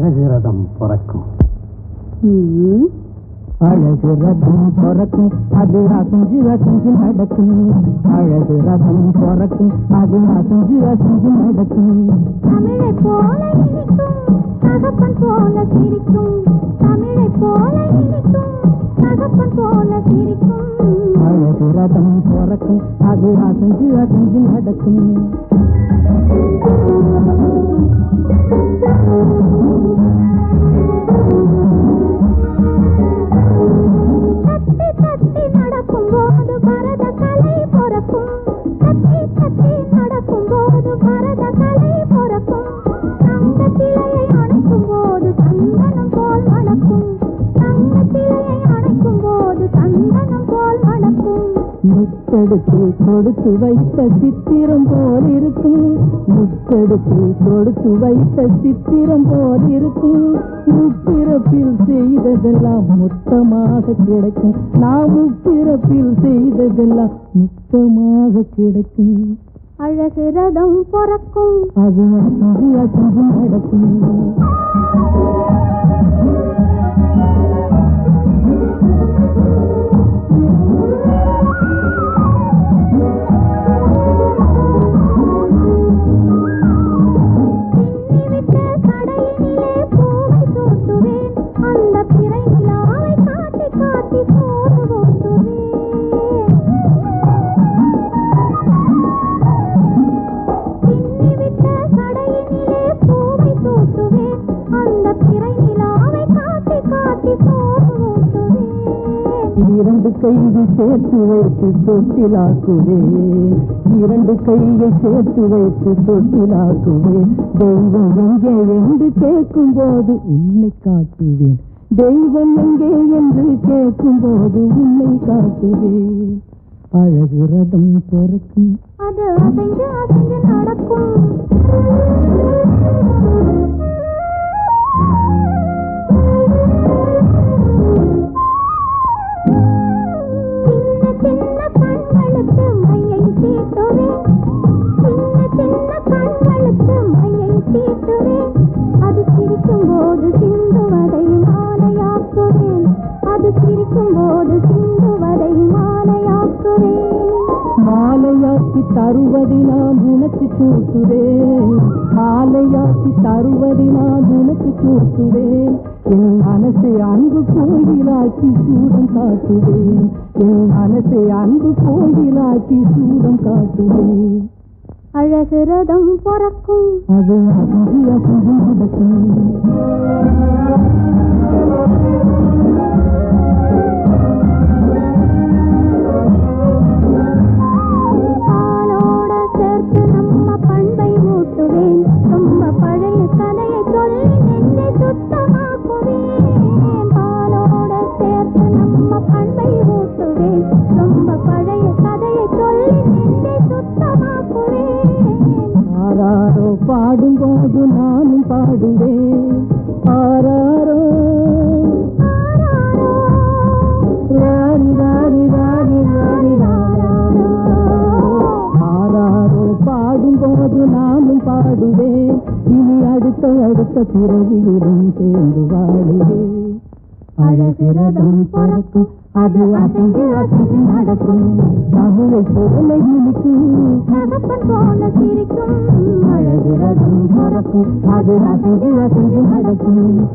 அழகு ரதம் பிறக்கும். அழகு ரதம் பிறக்கும். அது அசைஞ்சு அசைஞ்சு நடக்கும். அழகு ரதம் பிறக்கும். அது அசைஞ்சு அசைஞ்சு நடக்கும். தமிழை போல இனிக்கும். தகப்பன் போல சிரிக்கும். தமிழை போல இனிக்கும். தகப்பன் போல சிரிக்கும். அழகு ரதம் பிறக்கும். அது அசைஞ்சு அசைஞ்சு நடக்கும். தத்தி தத்தி நடக்கும் போது பரத கலை பிறக்கும் தத்தி தத்தி நடக்கும் போது பரத கலை பிறக்கும் தங்க சிலையை அணைக்கும் போது சந்தனம் போல் மணக்கும் தங்க சிலையை அணைக்கும் போது சந்தனம் போல் மணக்கும் முத்தெடுத்து கொடுத்து வைத்த சித்திரம் போல் இருக்கும் முத்தெடுத்து கொடுத்து வைத்த சித்திரம் போல் இருக்கும் முப்பிறப்பில் செய்ததெல்லாம் மொத்தமாக கிடைக்கும். நாம் முப்பிறப்பில் செய்ததெல்லாம் மொத்தமாக கிடைக்கும். அழகு ரதம் பிறக்கும். அது அசைஞ்சு நடக்கும். இரண்டு கையை சேர்த்து வைத்து தொட்டிலாக்குவேன். இரண்டு கையை சேர்த்து வைத்து தொட்டிலாக்குவேன். தெய்வம் எங்கே என்று கேட்கும் போது உன்னை காட்டுவேன். தெய்வம் எங்கே என்று கேட்கும் போது உன்னை காட்டுவேன். அழகு ரதம் பிறக்கும். அது அசைஞ்சு அசைஞ்சு நடக்கும். தருவதை நான் உனக்கு சூட்டுவேன் மாலையாக்கி தருவதை நான் உனக்கு சூட்டுவேன் என் மனசை அன்பு கோயிலாக்கி சூடம் காட்டுவேன். என் மனசை அன்பு கோயிலாக்கி சூடம் காட்டுவேன். அழகு ரதம் பிறக்கும். அது அசைஞ்சு பண்பை ஊட்டுவேன். ரொம்ப பழைய கதையை சொல்லி நெஞ்சை சுத்தமாக்குவேன். ஆராரோ பாடும்போது நானும் பாடுவேன். ஆராரோ ராரி ராரி ராரி ராரி. ஆராரோ பாடும்போது நானும் பாடுவேன். இனி அடுத்த அடுத்த பிறவியிலும் சேர்ந்து வாழுவேன். அழகிரதம் பறக்கும். அது அசைந்து அசைந்து நடக்கும். தமிழை போல இழுக்கு தகப்பன் போல சிரிக்கும். அழகிரதம் பறக்கும். அது அசைந்து அசைந்து நடக்கும்.